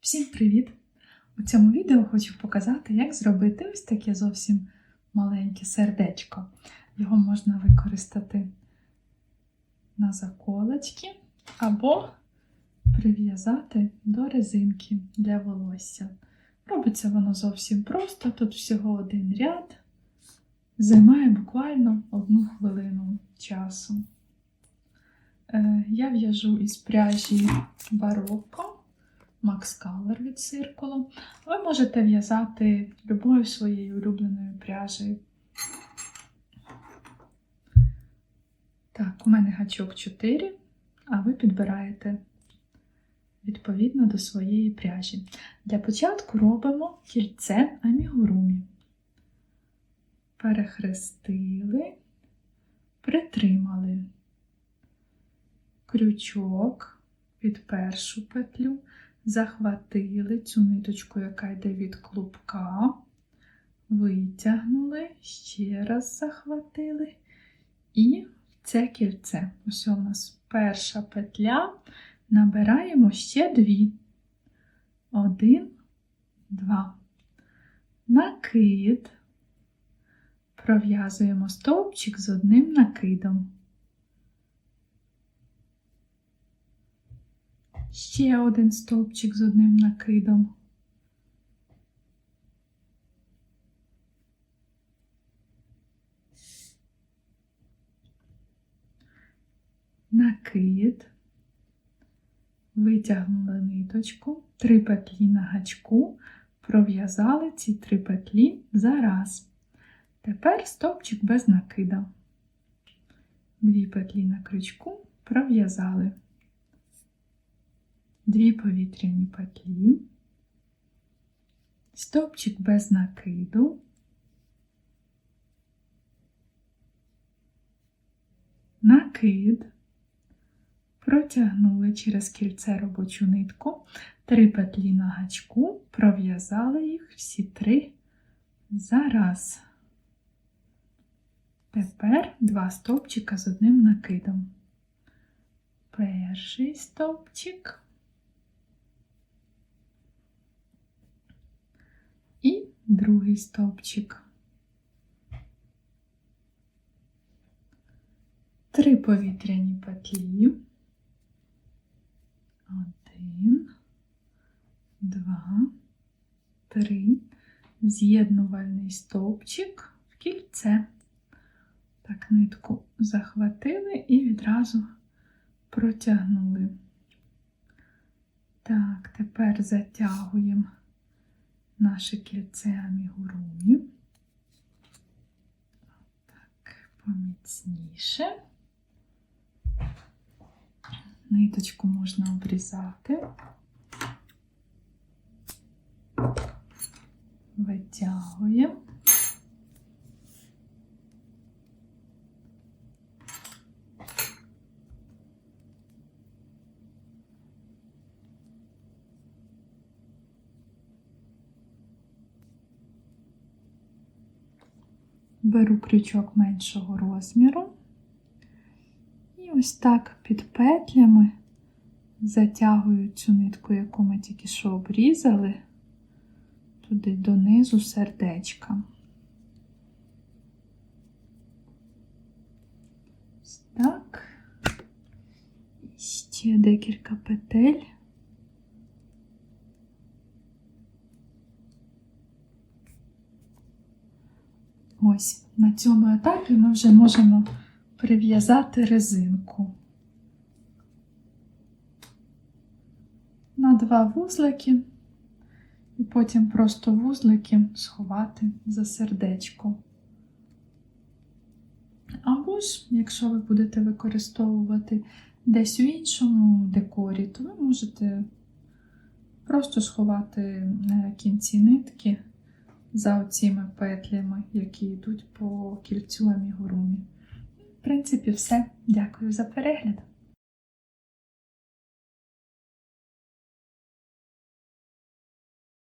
Всім привіт! У цьому відео хочу показати, як зробити ось таке зовсім маленьке сердечко. Його можна використати на заколочки або прив'язати до резинки для волосся. Робиться воно зовсім просто, тут всього один ряд, займає буквально одну хвилину часу. Е, Я в'яжу із пряжі бароко. Max Color від циркулу. Ви можете в'язати любою своєю улюбленою пряжею. Так, у мене гачок 4, а ви підбираєте відповідно до своєї пряжі. Для початку робимо кільце амігурумі. Перехрестили, притримали крючок під першу петлю захватили цю ниточку, яка йде від клубка, витягнули, ще раз захватили і це кільце. Ось у нас перша петля, набираємо ще дві. Один, два. Накид. Пров'язуємо стовпчик з одним накидом. Ще один стовпчик з одним накидом. Накид, витягнули ниточку, три петлі на гачку, пров'язали ці три петлі за раз. Тепер стовпчик без накида. Дві петлі на крючку пров'язали дві повітряні петлі, стовпчик без накиду, накид, протягнули через кільце робочу нитку, три петлі на гачку, пров'язали їх всі три зараз. Тепер два стовпчика з одним накидом. Перший стовпчик. і другий стовпчик. Три повітряні петлі. Один, два, три. З'єднувальний стовпчик в кільце. Так, нитку захватили і відразу протягнули. Так, тепер затягуємо наше кільце амігурумі. Так, поміцніше. Ниточку можна обрізати, витягуємо. Беру крючок меншого розміру і ось так під петлями затягую цю нитку, яку ми тільки що обрізали, туди донизу сердечка. Ось так. Ще декілька петель. Ось на цьому етапі ми вже можемо прив'язати резинку на два вузлики, і потім просто вузлики сховати за сердечко. Або ж, якщо ви будете використовувати десь у іншому декорі, то ви можете просто сховати е, кінці нитки за оціми петлями, які йдуть по кільцю амігурумі. В принципі, все. Дякую за перегляд!